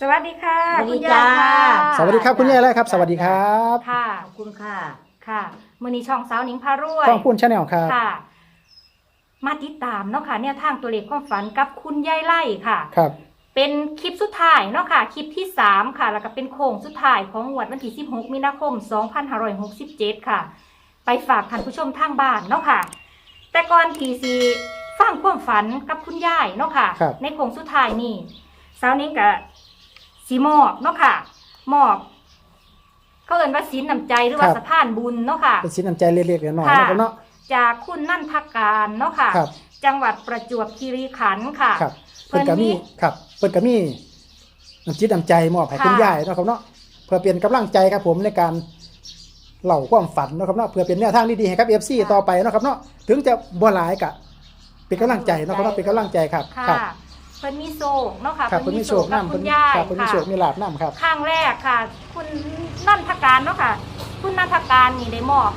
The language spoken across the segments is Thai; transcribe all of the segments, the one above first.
สวัสดีค่ะสวัสดีคุณยายจ้า ค่ะสวัสดีครับคุณยายไรครับ สวัสดีครับค่ะ ขอบคุณค่ะ ค่ะมือนี้ช่องสาวหนิงพารวยกล้องพูนชาแนลครับ ค่ะ มาติดตามเนาะค่ะเนี่ยทางตัวเลขความฝันกับคุณยายไล่ค่ะ ครับ เป็นคลิปสุดท้ายเนาะค่ะ คลิปที่ 3 ค่ะ แล้วก็เป็นโค้งสุดท้ายของงวดวันที่ 16 มีนาคม 2567 ค่ะ ไปฝากท่านผู้ชมทางบ้านเนาะค่ะ แต่ก่อนที่สีฟังความฝันกับคุณยายเนาะค่ะ ครับ ในโค้งสุดท้ายนี่สาวนิ้งกับ สีมอบเนาะค่ะ มอบ เขาเอ่นว่าสินน้ำใจหรือว่าสะพานบุญเนาะค่ะ เป็นสินน้ำใจเล็กๆน้อยๆค่ะ นะครับเนาะ จากคุณนั่นทการเนาะค่ะ ครับ จังหวัดประจวบคีรีขันธ์ค่ะ ครับเพิ่เปินดกระมีมี่ครับเปิดกระมี่น้ำจิตน้ำใจมอบให้คุณค่ะยายเนาะครับเนาะเพื่อเป็นกำลังใจครับผมในการเล่าความฝันเนาะครับเนาะเพื่อเป็นแนวทางดีๆให้กับเอฟซีต่อไปเนาะครับเนาะถึงจะบ่หลายกะเป็นกำลังใจเนาะครับเนาะเป็นกำลังใจครับค่ะ ครับ เพิ่นมีโศกเนาะค่ะครับเพิ่นมีโชคกับน้ำคุเพิ่นณยายครับเพิ่นมีค่ะโชคมีลาบน้ำครับ ข้างแรกค่ะ คุณนั่นทการเนาะค่ะ คุณนันทการนี่ได้มอบ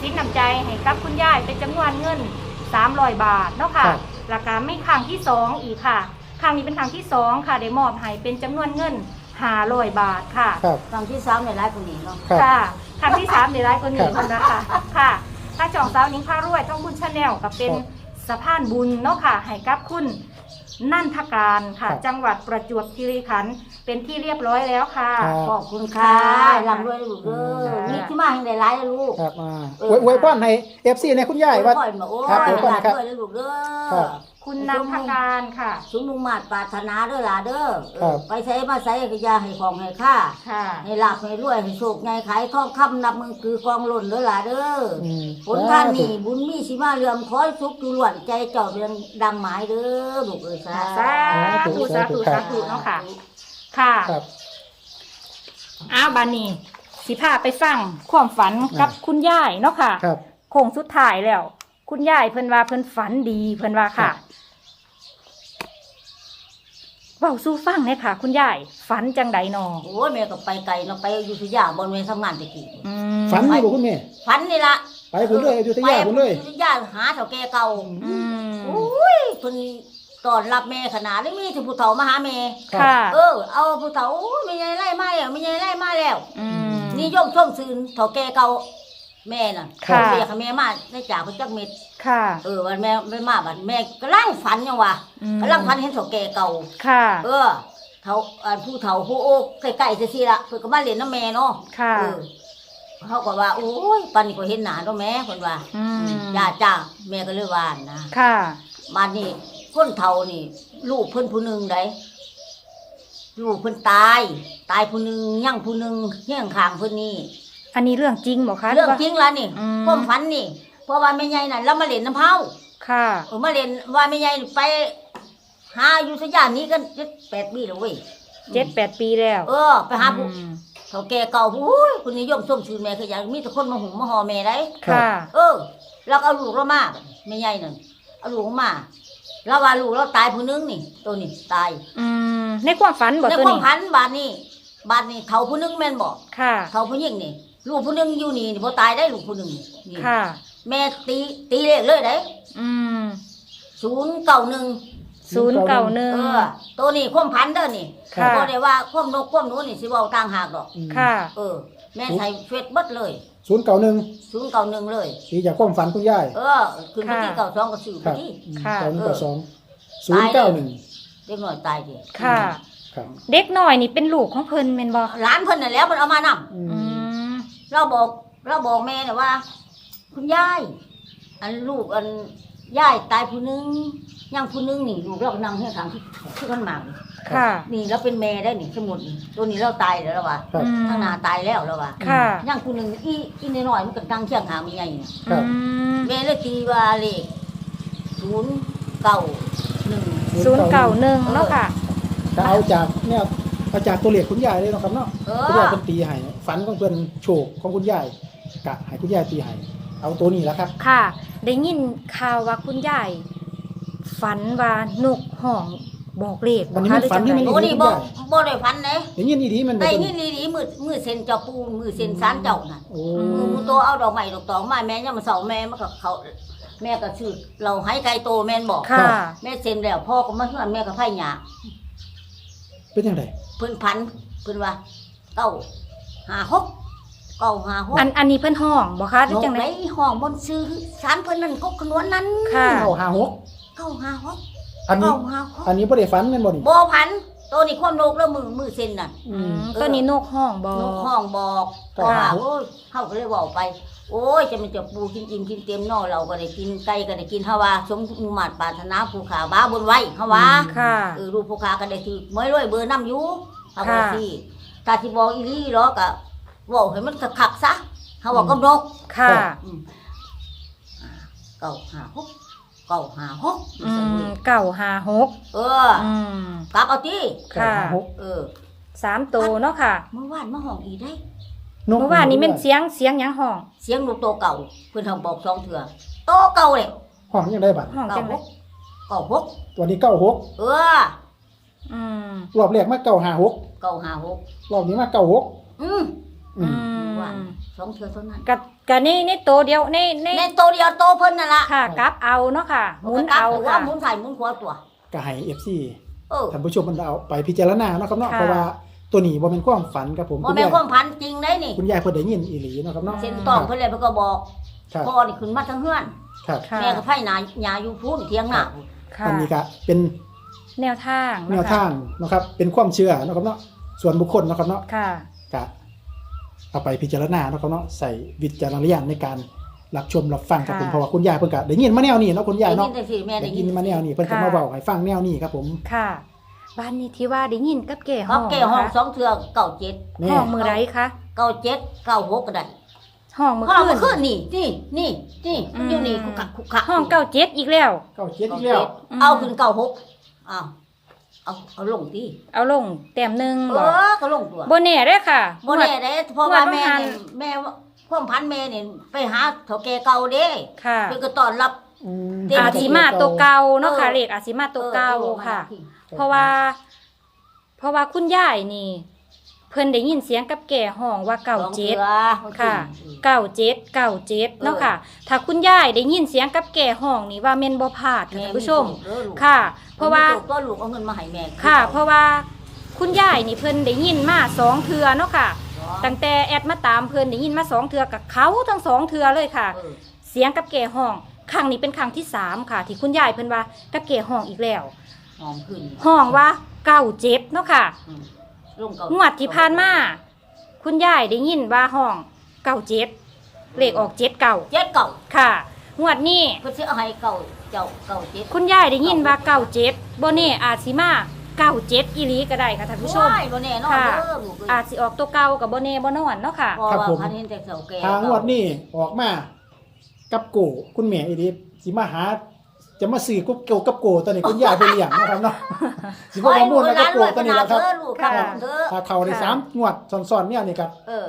สินน้ำใจให้กับคุณยายเป็นจำนวนเงิน300บาทเนาะค่ะครับ แล้วก็ไม่ครั้งที่สองอีกค่ะครั้งนี้เป็นครั้งที่สองค่ะได้มอบให้เป็นจำนวนเงิน500บาทค่ะ ครับ ครั้งที่สามในร้ายคนนี้เนาะครับ ค่ะครั้งที่สามในร้ายกว่านี้ครับนะคะค่ะถ้าจองสาวนิ้งพารวยท่องบุญชาแนลก็เป็นครับสะพานบุญเนาะค่ะให้กับคุณ นั่นทการค่ะครับจังหวัดประจวบคีรีขันธ์ เป็นที่เรียบร้อยแล้วค่ะ ครับ ขอบคุณค่ะค่ะร่ำรวยลูกเด้อค่ะมีที่มาให้ได้ร้ายลูก ครับอ่าเออไว้ไว้พรให้เอฟซีในคุณยายว่าโอ้ยมาโอ้ยครับให้ขอบคุณหลานครับด้วยลูกเด้ครัอบ คุณนันทการค่ะ สมมุงมาตรปรารถนาเด้อหล่ะเด้อเออครับ ไปใช้มาใช้ก็อย่าให้ของให้ค่า ค่ะ ให้หลับให้รวยให้โชคไงขายทองคำนับมือคือกองหล่นเด้อหล่ะเด้ออืมผลท่านนี่บุญมีสิมาเรืองคอยสุขจุลวนใจเจ้าเรืองดังหมายเด้อลูกเอ้ยสาสาธุสาธุสาธุเนาะค่ะ ค่ะครับอ้าวบานีสิพาไปฟังความฝันกับอ่าคุณยายเนาะค่ะครับ โค้งสุดท้ายแล้ว คุณยายเพิ่นว่าเพิ่นฝันดีเพิ่นว่าค่ะครับเว้าสู้ฟังเลยค่ะ คุณยายฝันจังใดนอโอ้ยแม่ก็ไปไกลเนาะไปอยุธยาบนเวรทำงานตะกี้อืมฝันนี่บ่คุณแม่ฝันนี่ละไปคุณเลยอยุธยาคุณเลย ไปอยุธยาหาเถ่าแก่เก่าอืม โอ้ยเพิ่น ตอนรับแม่ขนาดนี้มีถึงผู้เฒ่ามาหาแม่ค่ะ เออเอาผู้เฒ่าโอ้ยไม่ใหญ่ไล่มาแล้วไม่ใหญ่ไล่มาแล้ว อืมนี่ย่อมชมซืนเถ่าแก่เก่าแม่น่ะค่ะ แม่ค่ะแม่มาได้จากเพิ่นจักเม็ดค่ะ เออวันแม่ไม่มาบัดแม่กำลังฝันยังวะอืมกำลังฝันเห็นเถ่าแก่เก่า ค่ะ เออเฒ่าอันผู้เฒ่าผู้โอ้ใกล้ๆจังซี่ล่ะเพิ่นก็มาเล่นน้ำแม่เนาะค่ะ เออเขาก็ว่าโอ้ยปันนี้ก็เห็นหนาแล้วแม่คนว่าอืม จ้าจ้าแม่ก็เลยว่านะ ค่ะมานี่ คนเฒ่านี่ ลูกเพิ่นผู้หนึ่งได้ลูกเพิ่นตาย ตายผู้หนึ่งยังผู้หนึ่งเฮี้ยงข้างเพิ่นนี่อันนี้เรื่องจริงบ่คะเรื่องหว่าจริงละนี่อืมความฝันนี่ เพราะว่าแม่ใหญ่น่ะแล้วมาเล่นน้ำเผาค่ะเออมาเล่นว่าแม่ใหญ่ไปหาอยู่สยามนี้กันเจ็ดแปดปีแล้วเว้ยเจ็ดแปดปีแล้ว เออ ไปหาผู้อืมเฒ่าแก่เก่าผู้อุ้ยคนนิยมส้มชื่อแม่คืออย่างมีแต่คนมาหุงมาห่อแม่ได้ค่ะ เออ แล้วก็เอาลูกเรามาไม่ใหญ่นั่นเอาลูกเรามา แล้วว่าลูกเราตายผู้หนึงนี่ ตัวนี้ตายอืมในความฝันบ่ในตัวความนี้พันบาดนี้บาดนี้เฒ่าผู้หนึงแม่นบอกค่ะเฒ่าผู้หญิงนี่ ลูกผู้หนึงอยู่นี่นี่บ่ตายได้ลูกผู้หนึงนี่ค่ะ แม่ตีตีเลขเลยได้อืมศูนย์เก้าหนึ่งศูนย์เก่าหนึ่งเออตัวนี้ความพันเด้อนี่ค่ะ บ่ได้ว่าความนกความหนูนี่สิเว้าต่างหากดอกอืมค่ะ เออ แม่ใส่เฟซเบิดเลย ศูนย์เก่าหนึ่งศูนย์เก้าหนึ่งเลยสีจากความฝันคุณยายเออขึ้นไปที่เก้าสองก็ซื้อไปครับที่ค่ะ เก้าหนึ่งเก้าสองศูนย์เก้าหนึ่งเด็กน้อยตายดิค่ะ ครับเด็กน้อยนี่เป็นลูกของเพิ่นแม่นบ่หลานเพิ่นน่ะแหล้วมันเอามานำอือืมมเราบอกเราบอกแม่น่ะว่า คุณยายอันลูกอันยายตายผู้หนึงยังผู้หนึงนี่ลูกเราก็นั่งเฮียข้างที่ที่มันหมากนี่ ค่ะ นี่เราเป็นแม่ได้นี่สมุดนี่ตัวนี้เราตายแล้วเราว่าครับอืมข้างหน้าตายแล้วเราว่าค่ะยังผู้หนึงอีอีน้อยๆมันก็นั่งเคียงหามีไงนี่ครับ อืมแม่เลยตีว่าเลขศูนย์เก้าหนึ่ง ศูนย์เก่าหนึ่งเนาะค่ะ ถ้าเอาจากเนี่ยเอาจากตัวเลขคุณยายเลยเนาะครับเนาะเอคุณยายอเป็นตีให้ฝันของเพื่อนโชคของคุณยายกะให้คุณยายตีให้เอาตัวนี้แล้วครับ ค่ะ ได้ยินข่าวว่าคุณยายฝันว่านกห้อง บอกเลขวันนี้คะมันฝันหรือจังนี่ใดมันโอ้นี่บ่บ่ได้พันเลยอย่างนี้นี่ดีมันไอ้เป็นนี่นี่นี่มือมือเซ็นเจ้าปูมือเซ็นสารเจ้าน่ะโอ้มือมือโตเอาดอกไม้ดอกตองมาแม่ยังมาเสาแม่มันก็เขาแม่ก็ชื่อเราให้ไกลโตแม่นบอกค่ะแม่เซ็นแล้วพ่อก็มาเฮือนแม่ก็ไผ่หยาเป็นยังไงเพิ่นพันเพิ่นว่าเก้าหาหกเก้าหาหกอันอันนี้เพิ่นห้องบ่คะหรืนอกจังไหนได๋ห้องบนซื้อสารเพิ่นนั่นก็ขนวนนั้นค่ะเก้าห้าหกเก้าหาหก อันนี้เก้าหาหกอันนี้บ่ได้ฝันแม่นบ่นี่บ่พันตัวนี้ความโลกแล้วมือมือเส้นน่ะ อือืมมตัวนี้นกห้องบ่นกห้องบอกค่ะก็ว่าโอ้ยเฮาก็เลยเว้าไป โอ้ยจะมันจะปูกินอิ่มกินเต็มเนอเราก็ได้กินไก่ก็ได้กินเฮาว่าสมมุมาตรปรารถนาผู้ขาบ้าบนไว้เฮาว่าค่ะ เออลูกผู้ขาก็ได้ถือไม้รวยเบอร์น้ำอยู่เฮาว่าค่ะ สิถ้าสิบอกอีหลีหรอกก็เว้าให้มันคักๆซะเฮาว่ากับนก ค่ะ อืมเก้าห้าหก เก้าห้าหกอืมเก่าหาหกเอออืมกลับเอาติค่ะเก้าห้าหกเออสามตัวเนาะค่ะ เมื่อวานมาห้องอีได้นกเมื่อวานนี้เป็นเสียงเสียงหยังห้อง เสียงลูกโตเก่าเพิ่นทำบอกสองเถื่อโตเก่าเลยห้องยังได้บัดห้องเก่าจังหได๋กเก่าหกตัวนี้เก้าหกเอออืมรอบแรกมาเก้าห้าหกเก่าห้าหกรอบนี้มาเก้าหกอืมอือืมว่าม สองเถื่อเท่านั้นกะกะนี่นี่ตัวเดียวนี่นี่ในโตเดียวโตเพิ่นนั่นล่ะค่ะกลับเอาเนาะค่ะหมุนเอาว่าค่ะ หมุนใส่หมุนขวาตัว ก็ให้ FC เออท่านผู้ชมมันเอาไปพิจารณาเนาะครับเนาะค่ะ เพราะว่าตัวนี้บ่เป็นความฝันครับผมบ่คุณแม่นยายความพันจริงได้นี่คุณยายเพิ่นได้ยินอีหลีเนาะครับเนาะเส้นตองเพิ่นเลยเพิ่นก็บอกครับพ่อนี่ขึ้นมาทั้งเฮือน ครับค่ะแม่ก็ไผหนาหญ้าอยู่พูนเถียงหน้าค่ะอันนี้ก็เป็นแนวทางแนวทางเนาะครับเป็นความเชื่อเนาะครับเนาะส่วนบุคคลเนาะครับเนาะค่ะ ก็ เอาไปพิจารณาเนาะครับเนาะใส่วิจารณญาณในการรับชมรับฟังครับผมค่ะเพราะว่าคุณยายเพิ่นก็ได้ยินมาแนวนี้เนาะคุณยายได้ยิเนาะนแต่สิแม่ได้ได้ยิยินนมาแนวนี้เพิ่นก็ค่ะมาเว้าให้ฟังแนวนี้ครับผมค่ะ บ้านนี้ที่ว่าได้ยินกับแก่ห้เขาองแก้ห้องนะคะสองเถื่อเก่าเจ็ดแน่ห้องมือไรคะเก่าเจ็ดเก่าหกก็ได้ห้องมือห้องขึ้มันนขึ้นนี่นี่นี่นี่มันอยู่นี่อืม คุกคักคุกคักห้องเก้าเจ็ดอีกแล้ว เก้าเจ็ดเก่าอีกเจ็แล้วดเอาขึ้นเก่าหกอ้าว เอาเอาลงที่เอาลงแต้มหนึ่งเอบ่อก็ลงตัวบ่แน่เด้อค่ะบ่แน่เด้เพราะว่างวดแม่บางหันเนี่ยแม่ความพันแม่เนี่ยไปหาเฒ่าแก่เก่าเด้ค่ะเพิ่นก็ต้อนรับอืมเต็มอาจิมาตัวเก่าเนาะค่ะเออ เลขอาจิมาตัวเก่าออค่ะเออเพราะว่า เพราะว่าคุณยายนี่ เพิ่นได้ยินเสียงกับแก่ห้องว่าเก่าเจ็ดสองทื่อค่ะ เก่าเจ็ดเก่าเจ็ดเนาะค่ะ ถ้าคุณยายได้ยินเสียงกับแก่ห้องนี่ว่าแม่นบ่พลาดค่ะแม่ท่านผู้ชมเด้อลูกค่ะ เพราะว่าลูกก็ลูกเอาเงินมาให้แม่ค่ะ เพราะว่าคุณยายนี่เพิ่นได้ยินมาสองเทือเนาะค่ะ ตั้งแต่แอดมาตามเพิ่นได้ยินมาสองเทือกับเขาทั้งสองเทือเลยค่ะเออเสียงกับแก่ห้องครั้งนี้เป็นครั้งที่สามค่ะ ที่คุณยายเพิ่นว่ากับแก่ห้องอีกแล้วหอมขึ้นห้องว่าเก่าเจ็ดเนาะค่ะอืม ลงเก่างวดที่ผ่านมา คุณยายได้ยินว่าห้องเก่าเจ็ดเลขออกเจ็ดเก่าเจ็ดเก่าค่ะ งวดนี้ เพิ่นสิเอาให้เก่าเจ้าเก่าเจ็ดคุณยายได้ยินว่าเก่าเจ็ดโบเน่อาจสิมาเก่าเจ็ดอีหลีก็ได้ค่ะท่านผู้ชม ว้ายบ่แน่นอนค่ะ เด้อลูกเอ้ยอาจสิออกตัวเก่ากับโบเน่โบนอนเนาะค่ะ เพราะครับว่าผม พันเห็นแต่เฒ่าแก่ทางงวดนี้ออกมากับโกคุณแม่อีดีสิมาหา จะมาซื้อกุ๊กโกกับโกตัวนี้คุณยายไปเลี้ยงนะครับเนาะสิบ่มามูลแล้วกับโกตัวนี้แหละครับเด้อลูกครับค่ะเด้อถ้าเข้าได้สามงวดซ้อนๆเนี่ยนี่ครับเออ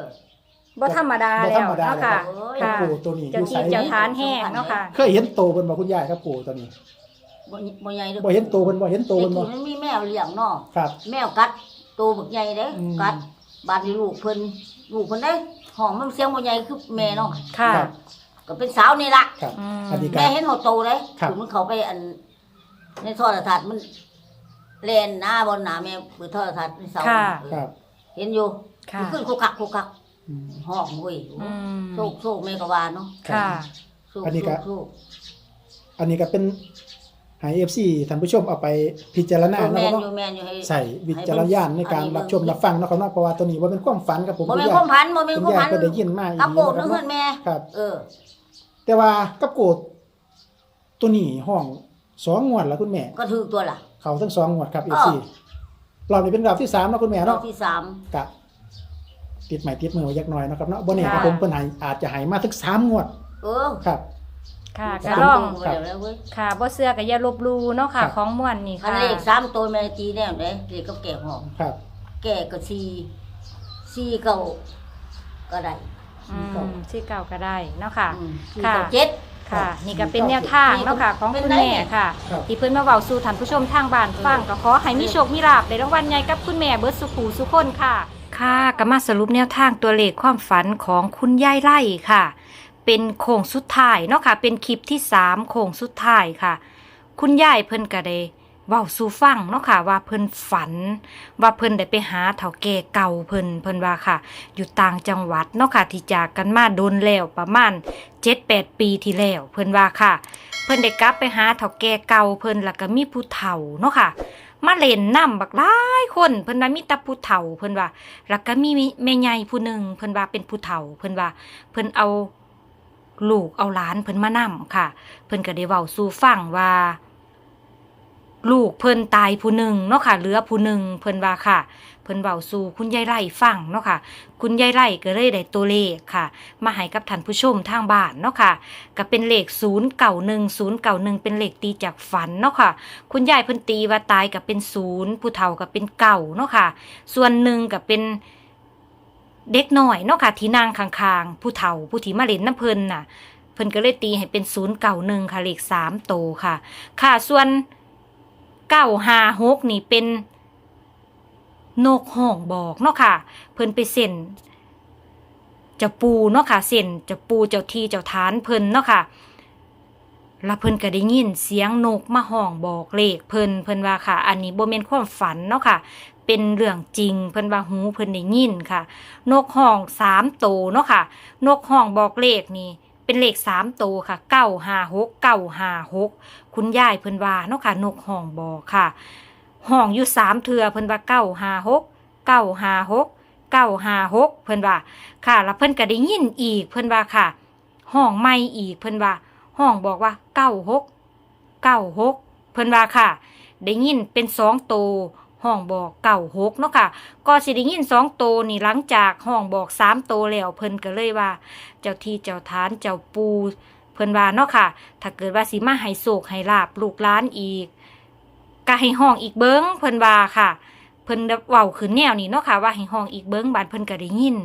บ่ธรรมดาบ่แล้ธรวรมดาเนาะค่ะกับค่ะโกตัวนี้อเจ้ายู่ไสที่เจ้าทานแห้งเนาะค่ะเคยเห็นโตเพิ่นบ่คุณยายครับโกตัวนี้บ่บ่ใหญ่เด้อบ่เห็นโตเพิ่นบ่เห็นโตแต่เพิ่นบ่ที่มันมีแมวเลี้ยงเนาะครับ แมวกัดตัวบักใหญ่เด้อืมกัดบาดนี้ลูกเพิ่นลูกเพิ่นได้ห้องมันเสียงบ่ใหญ่คือแม่เนาะค่ะครับ ก็เป็นสาวนี่ล่ะครับอืมอันนี้ก็แม่เห็นหัวโตเลยครับ ถึงมันเขาไปอัน ในโทรทัศน์มันเล่นหน้าบนหน้าแม่เปิดโทรทัศน์ในเสาค่ะเออครับเห็นอยู่ค่ะมันขึ้นคุกคักคุกคักอืม ห้องเว้ยอืมโชคโชคแม่ก็ว่าเนาะค่ะ โชคอันนี้โชก็ คโชคอันนี้ก็เป็นให้ FC ท่านผู้ชมเอาไปพิจารณาเออนะแม่ครับนเนาะอยู่แม่นอยู่ให้ ใส่วิจารณญาณในการรับชมรับฟังนะครับเนาะเพราะว่าตัวนี้ว่าเป็นความฝันครับผมบ่คุณเป็นยาความยพันบ่เป็นคุณความยายพันก็ได้ยินมาอีกับกโกดนะคเงิรับนแม่ ครับ เออ แต่ว่ากับโกดตัวนี้ห้องสองงวดแล้วคุณแม่ ก็ถือตัวล่ะ เขาทั้งสองงวดครับอ้ FC อรอบนี้เป็นรอบที่สามเนาะคุณแม่รอเนาะบที่สามกะติดใหม่ติดมือไว้ยักหน่อยนะครับเนาะบ่แน่ครับค่ะ ผมเพิ่นให้อาจจะให้มาถึงสามงวดเออครับ ค่ะสากะมล่อง ตัวเดี๋ยวแล้วเว้ยค่ะบ่เสื้อก็อย่าลบหลู่เนาะค่ะ ครับ ของม่วนนี่คันค่ะ เลขสามตัวแม่ตีแน่เด้เลขกับแก่ห้องครับ แก่ก็สี่สี่เก้าก็ได้ อืมชื่อเก่าก็ได้เนาะค่ะ อืมสี่ค่ะเก้าเจ็ด ค่ะ นี่ก็เป็นแนวทางเนาะค่ะ ของคุณแม่ค่ะ ครับ ที่เพิ่นมาเว้าสู่ท่านผู้ชมทางบ้านฟังก็ขอให้มีโชคมีลาภในรางวัลใหญ่กับคุณแม่เบิดสุขหูสุขคนค่ะ ค่ะก็มาสรุปแนวทางตัวเลขความฝันของคุณยายไล่ค่ะ เป็นโค้งสุดท้ายเนาะค่ะ เป็นคลิปที่สามโค้งสุดท้ายค่ะ คุณยายเพิ่นก็ได้ เว้าสู่ฟังเนาะค่ะว่าเพิ่นฝัน ว่าเพิ่นได้ไปหาเฒ่าแก่เก่าเพิ่นเพิ่นว่าค่ะ อยู่ต่างจังหวัดเนาะค่ะที่จากกันมาโดนแล้วประมาณ7-8ปีที่แล้ว เพิ่นว่าค่ะ เพิ่นได้กลับไปหาเฒ่าแก่เก่าเพิ่นแล้วก็มีผู้เฒ่าเนาะค่ะมาเล่นน้ำบักหลายคนเพิ่นว่ามีต่ผู้เฒ่าเพิ่นว่าแล้วก็มีแม่ใหญ่ผู้หนึ่งเพิ่นว่าเป็นผู้เฒ่า เพิ่นว่าเพิ่นเอาลูกเอาหลานเพิ่นมานํค่ะ เพิ่นก็ได้เว้าสู่ฟังว่า ลูกเพิ่นตายผู้หนึ่งเนาะค่ะเหลือผู้หนึ่งเพิ่นว่าค่ะ เพิ่นเว้าสู่คุณยายไร่ฟังเนาะค่ะ คุณยายไร่ก็เลยได้ตัวเลขค่ะ มาให้กับท่านผู้ชมทางบ้านเนาะค่ะก็เป็นเลข0 9 1 0 9 1เก่าหนึ่งเป็นเลขตีจากฝันเนาะค่ะ คุณยายเพิ่นตีว่าตายก็เป็นศูนย์ผู้เฒ่าก็เป็นเก่าเนาะค่ะ ส่วนหนึ่งก็เป็นเด็กหน้อยเนาะค่ะที่นางข้างๆ ผู้เฒ่าผู้ที่มาเล่นน้ำเพิ่นน่ะ เพิ่นก็เลยตีให้เป็นศูนย์เก่าหนึ่งค่ะเลขสามโตค่ะ ค่ะส่วน เก้าห้าหกนี่เป็นนกห้องบอกเนาะค่ะ เพิ่นไปเซ็นจ้าปูเนาะค่ะเซ็นจ้าปูเจ้าที่เจ้าฐานเพิ่นเนาะค่ะแล้วเพิ่นก็ได้ยินเสียงนกมาห้องบอกเลขเพิ่นเพิ่นว่าค่ะ อันนี้โบ่แม่นความฝันเนาะค่ะ เป็นเรื่องจริงเพิ่นว่าหูเพิ่นได้ยินค่ะ นกห้องสามโตวเนาะค่ะ นกห้องบอกเลขนี่ เป็นเลขสามโตวค่ะเก้าห้าหกเก้าห้าหกคุณยายเพิ่นว่าเนาะค่ะนกห้องบอกค่ะห้องอยู่สามเทือเพิ่นว่าเก้าห้าหกเก้าห้าหกเก้าห้าหกเพิ่นว่าค่ะ แล้วเพิ่นก็ได้ยินอีกเพิ่นว่าค่ะห้องไม่อีกเพิ่นว่าห้องบอกว่าเก้าหกเก้าหกเพิ่นว่าค่ะ ได้ยินเป็นสองโตว ห้องบอกเก้าหกเนาะค่ะก็สิได้ยินสองโตวนี่หลังจากห้องบอกสามโตวแล้วเพิ่นก็เลยว่า เจ้าที่เจ้าทานเจ้าปูเพิ่นว่าเนาะค่ะ ถ้าเกิดว่าสิมาให้โศกให้ลาบลูกล้านอีกก็ให้ห้องอีกเบิ้งเพิ่นว่าค่ะเพิ่นเว้าขึ้นแนวนี้เนาะค่ะว่าให้ห้องอีกเบิ้งบานเพิ่นก็ได้ยิน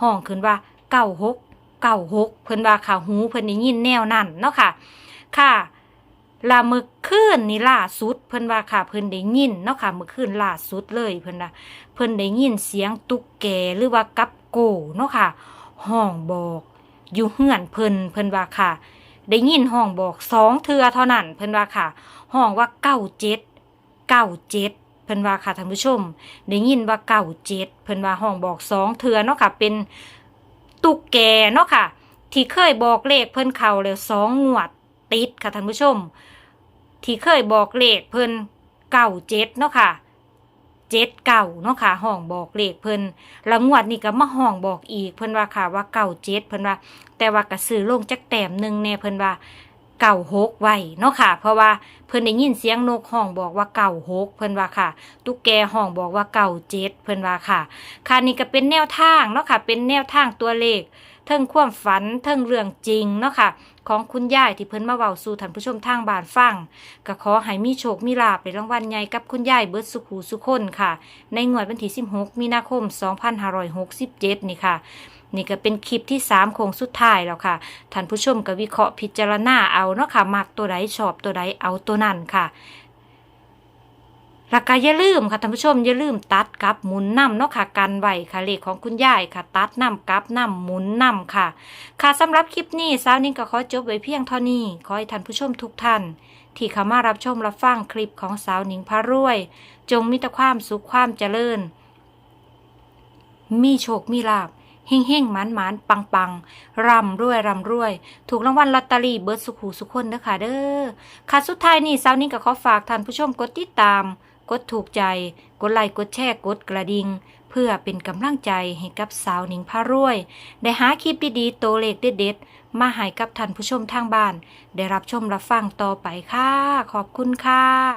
ห้องขึ้นว่าเก้าหกเก้าหกเพิ่นว่าค่ะหูเพิ่นได้ยินแนวนั้นเนาะค่ะ ค่ะ ลามึกคืนนี่ล่าสุด เพิ่นว่าค่ะเพิ่นได้ยินเนาะค่ะเมื่อคืนล่าสุดเลยเพิ่นว่าเพิ่นได้ยินเสียงตุ๊กแกหรือว่ากับโกเนาะค่ะห้องบอกอยู่เฮือนเพิ่นเพิ่นว่าค่ะ ได้ยินห้องบอกสองเทือเท่านั้นเพิ่นว่าค่ะ ห้องว่าเก้าเจ็ดเก้าเจ็ดเพิ่นว่าค่ะท่านผู้ชม ได้ยินว่าเก้าเจ็ดเพิ่นว่าห้องบอกสองเทือเนาะค่ะ เป็นตุกแกเนาะค่ะ ที่เคยบอกเลขเพิ่นเขาแล้วสองงวดติดค่ะท่านผู้ชม ที่เคยบอกเลขเพิ่นเก้าเจ็ดเนาะค่ะเจ็ดเก่าเนาะค่ะห้องบอกเลขเพิ่นแล้วงวดนี้ก็มาห้องบอกอีกเพิ่นว่าค่ะว่าเก้าเจ็ดเพิ่นว่า แต่ว่ากระสือลงจักแต้มหนึ่งแน่เพิ่นว่าเก่าหกไว้เนาะค่ะ เพราะว่าเพิ่นได้ยินเสียงนกห้องบอกว่าเก่าหกเพิ่นว่าค่ะ ตุ๊กแกห้องบอกว่าเก่าเจ็ดเพิ่นว่าค่ะค่ะนี่ก็เป็นแนวทางเนาะค่ะ เป็นแนวทางตัวเลข เทิงความฝันเทิงเรื่องจริงเนาะค่ะของคุณยายที่เพิ่นมาเว้าสู่ท่านผู้ชมทางบ้านฟังก็ขอให้มีโชคมีลาภในรางวัลใหญ่กับคุณยายเบิร์ดสุขูสุคนค่ะ ในงวดวันที่16 มีนาคม 2567 นี่ค่ะนี่ก็เป็นคลิปที่ 3 โคงสุดท้ายแล้วค่ะ ท่านผู้ชมก็วิเคราะห์พิจารณาเอาเนาะค่ะมักตัวใดชอบตัวใดเอาตัวนั้นค่ะ แล้วก็อย่าลืมค่ะท่านผู้ชมอย่าลืมตัดกับหมุนนํเนาะค่ะกันไว้ค่ะเลขของคุณยายค่ะ ตัดนํกับนํหมุนนํค่ะ ค่ะสำหรับคลิปนี้สาวนิ่งก็ขอจบไว้เพียงเท่านี้ขอให้ท่านผู้ชมทุกท่าน ที่เข้ามารับชมรับฟังคลิปของสาวนิ่งพารวย จงมีแต่ความสุขความเจริญ มีโชคมีลาบเฮ่งเฮ่งมานมานปังปังร่ำรวยร่ำรวย ถูกรางวัลลอตเตอรี่เบิร์ดสุขหูสุขคนเด้อค่ะเด้อค่ะสุดท้ายนี่สาวนิ่งก็ขอฝากท่านผู้ชมกดติดตาม กดถูกใจ กดไลค์ กดแชร์ กดกระดิ่ง เพื่อเป็นกำลังใจให้กับสาวหนิงพารวย ได้หาคลิปดีๆโตวเลขเด็ดๆ มาให้กับท่านผู้ชมทางบ้าน ได้รับชมรับฟังต่อไปค่ะ ขอบคุณค่ะ